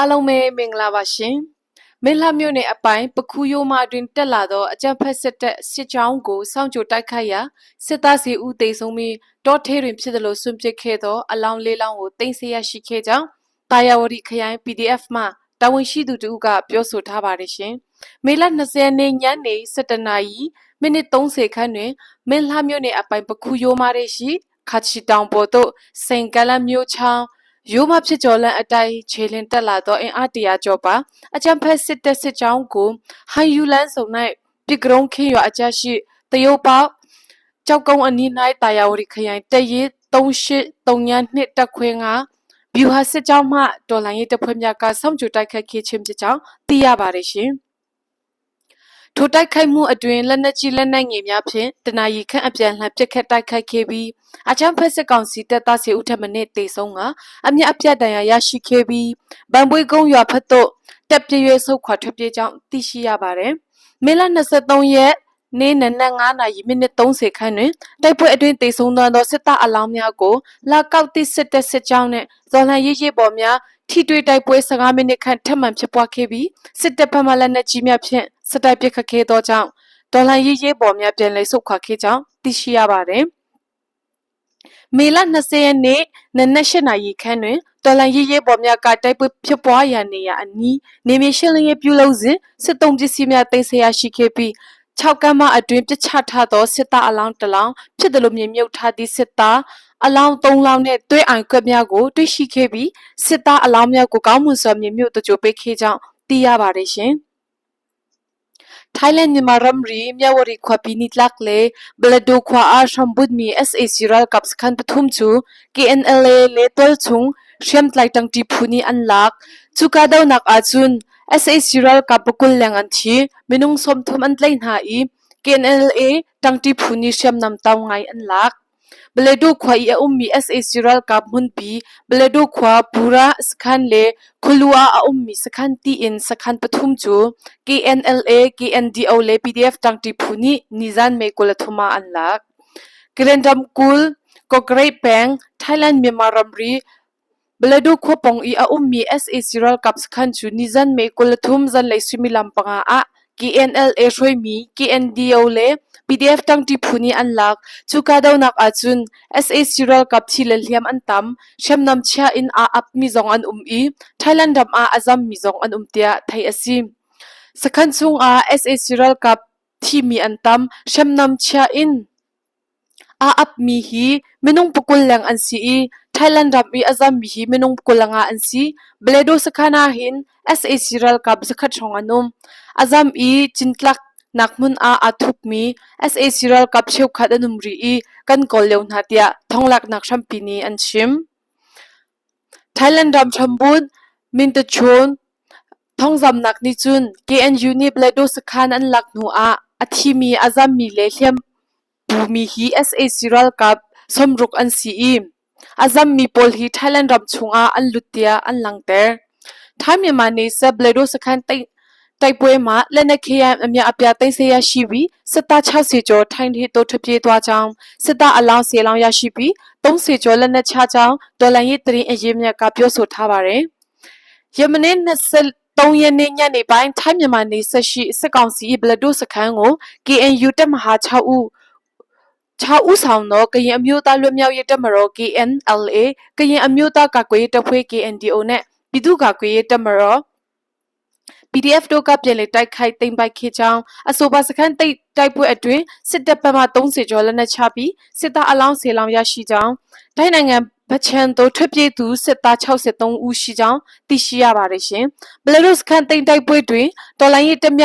အားလုံးပဲမင်္ဂလာပါရှင်မင်းလှမြို့နယ်အပိုင်းပခုယိုမာတွင်တက်လာသောအကြံဖက်စစ်တပ်စစ်ကြောင်းကိုစောင့်ကြိုတိုက်ခိုက်ရာစစ်သားစီဦးသိမ်းဆုံးပြီးတောထဲတွင်ဖြစ်သလိုဆွန့်ပစ်ခဲ့သောအလောင်းလေးလောင်းကိုတင်ဆက်ရရှိခဲ့ကြောင်းတာယာဝတီခရိုင် PDF မှတာဝန်ရှိသူတို့ကပြောဆိုထားပါတယ်ရှင်မေလ20ရက်နေ့ညနေ7:00နာရီမိနစ်30ခန့်တွင်မင်းလှမြို့နယ်အပိုင်းပခုယိုမာရဲရှိခါချီတောင်ပေါ်သို့စိန်ကလန်မြို့ချောင်း ရိုးမဖြစ်ကျော်လန့်အတိုင်းခြေလင်တက်လာသောအင်အားတရာကျော်ပါအကြံဖက်စစ်တပ်စစ်ကြောင်းကိုဟန်ယူလန်းစုံ၌ပြစ်ကရုံးခင်းရွာအကြရှိတရုတ်ပေါကြောက်ကုန်းအနီး၌တာယာဝတီခရိုင်တရဲ3832တက်ခွင်းကဗျူဟာစစ်ကြောင်းမှတော်လိုင်းရေးတပ်ဖွဲ့များကစောင့်ကြိုတိုက်ခိုက်ခဲ့ခြင်းဖြစ်ကြောင်းသိရပါတယ်ရှင်။ ထိုတိုက်ခိုက်မှုအတွင်း လက်နက်ကြီး လက်နက်ငယ်များဖြင့်တနအီခန့် အပြန်လှန် ပစ်ခတ်တိုက်ခိုက်ခဲ့ပြီးအချမ်းဖက် စစ်ကောင်စီတပ်သားစီဦးထက်မနစ်တေဆုံးကအမြတ်အပြတ်တန်ရာရရှိခဲ့ပြီးဗန်ပွေးကုန်းရွာဖက်သို့တက်ပြည့်ရွဆုတ်ခွာထွက်ပြေးကြောင်း သိရှိရပါတယ်။မေလ23ရက်နေ့နနက်9နာရီ မိနစ်30ခန့်တွင် တိုက်ပွဲအတွင်းတေဆုံးသွားသော စစ်သားအလောင်းများကို လာကောက်တိစစ်တပ်စစ်ကြောင်းနှင့်ဇော်လန်ရေးရေးပေါ်များ ထိတွေ့တိုက်ပွဲ15မိနစ်ခန့်ထပ်မံဖြစ်ပွားခဲ့ပြီးစစ်တပ်ဘက်မှလက်နက်ကြီးများဖြင့်စစ်တပ်ပစ်ခတ်ခဲ့သောကြောင့်ဒေါ်လာရေးရေးပေါ်များပြန်လည်ဆုတ်ခွာခဲ့ကြောင်းသိရှိရပါတယ်။မေလ20ရက်နေ့နနက်၈နာရီခန့်တွင်ဒေါ်လာရေးရေးပေါ်များကတိုက်ပွဲဖြစ်ပွားရာနေရာအနီးနေမြေရှင်းလင်းရေးပြုလုပ်စဉ်စစ်တုံးပစ္စည်းများတင်ဆက်ရရှိခဲ့ပြီး6ကမ်းမအတွင်ပြစ်ချထားသောစစ်သားအလောင်းတစ်လောင်းဖြစ်တယ်လို့မြင်မြုပ်ထားသည့်စစ်သား အလောင်း၃လောင်းနဲ့တွဲအိုင်ခွက်များကိုတွေ့ရှိခဲ့ပြီးစစ်သားအလောင်းများကိုကောင်းမွန်စွာမြင်မြုပ်တကြိုပေးခဲ့ကြောင်းသိရပါတယ်ရှင်။ Thailand Nimaram ri Myawari khwa pini tlak le Blado khwa a Shambud mi SA Siral Cups khan pathum chu KNLA le tol chung Shem tlai tang ti phuni an lak chuka daw nak a chun SA Siral Cup bukul lang an thi minung som thum an tlai na i KNLA tang ti phuni Shem nam taw ngai an lak บลดูควายอุมมีเอสเอซิรัลกับมุนปีบลดูควาปูระสคันเลคุลัวอุมมีสคันตีอินสคันปทุมจู KNLA KNDO เล PDF ตังติพูนีนิจันเมกุลทุมาอันลักเกรนดัมกูลก็เกรแปงไทยแลนด์เมียมารัมรีบลดูควปองอีอุมมีเอสเอซิรัลกับสคันจูนิจันเมกุลทุมจันเลยสุมิลัมปังอา KNLA roi mi KNDO le PDF tang ti phuni an lak chuka daw nak a chun SA Serial kap thi le hliam an tam shem nam chia in a ap mi zong an um i Thailand dam a azam mi zong an um tia thai asim sakhan chung a SA Serial kap thi mi an tam shem nam chia in a ap mi hi minung pukul lang an si i Thailand dam i azam mi hi minung pukul langa an si bledo sakhana hin SA Serial Cup zakhat chong anum azam i chintlak nakmun a athuk mi SA Serial Cup cheu khat anum ri i kan kol leu na tia thonglak nak champi ni an chim Thailand dam thambun min te chon thongzam nak ni chun KNU ni bledo sakhan an lak nu a athimi azam mi le hliam bumi hi SA Serial Cup somruk an si i azam mi pol hi Thailand dam chunga an lutia an langter Thai Myanmar ni sa bledo sakhan tai တိုက်ပွဲမှာလက်နက်ခဲယမ်းအများအပြားသိမ်းဆည်းရရှိပြီးစစ်သား60ကျော်ထိုင်းထစ်တို့ထွက်ပြေးသွားကြောင်းစစ်သားအလောင်း10လောင်းရရှိပြီး30ကျော်လက်နက်ချကြောင်းဒေါ်လာရေးတရင်အရေးမြတ်ကပြောဆိုထားပါတယ်။ယမနေ့23ရက်နေ့ညနေပိုင်းထိုင်းမြန်မာနေဆက်ရှိစစ်ကောင်စီဘလဒုစခန်းကို KNU တပ်မဟာ6ဦး 6ဦးဆောင်သောကရင်အမျိုးသားလွတ်မြောက်ရေးတပ်မတော် KNLA ကရင်အမျိုးသားကာကွယ်ရေးတပ်ဖွဲ့ KNDO နဲ့ပြည်သူ့ကာကွယ်ရေးတပ်မတော် PDF တို့ကပြည်လေတိုက်ခိုက်သိမ်းပိုက်ခဲ့ကြောင်းအဆိုပါစခန်းတိတ်တိုက်ပွဲအတွင်းစစ်တပ်ဘက်မှ30ကျော်လက်နက်ချပြီးစစ်သားအလောင်း10လောင်းရရှိကြောင်းဒိုင်းနိုင်ငံဗချန်တို့ထွက်ပြေးသူစစ်သား63ဦးရှိကြောင်းသိရှိရပါတယ်ရှင်။ဘလရုစ်ခန်တိတ်တိုက်ပွဲတွင်တော်လိုင်းရေးတမ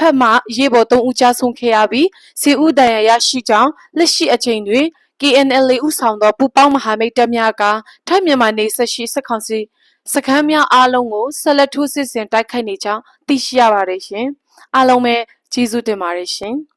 ဖက်မှရေပေါ်3ဦးကြာဆုံးခဲ့ရပြီးစီဦးတန်ရရရှိကြောင်းလက်ရှိအချိန်တွင် KNLA ဥဆောင်သောပူပေါင်းမဟာမိတ်တပ်များကထိုင်းမြန်မာနေဆက်ရှိစစ်ကောင်စီစခန်းများအားလုံးကိုဆက်လက်ထိုးစစ်ဆင်တိုက်ခိုက်နေကြောင်းသိရှိရပါတယ်ရှင်။အားလုံးပဲကျေးဇူးတင်ပါတယ်ရှင်။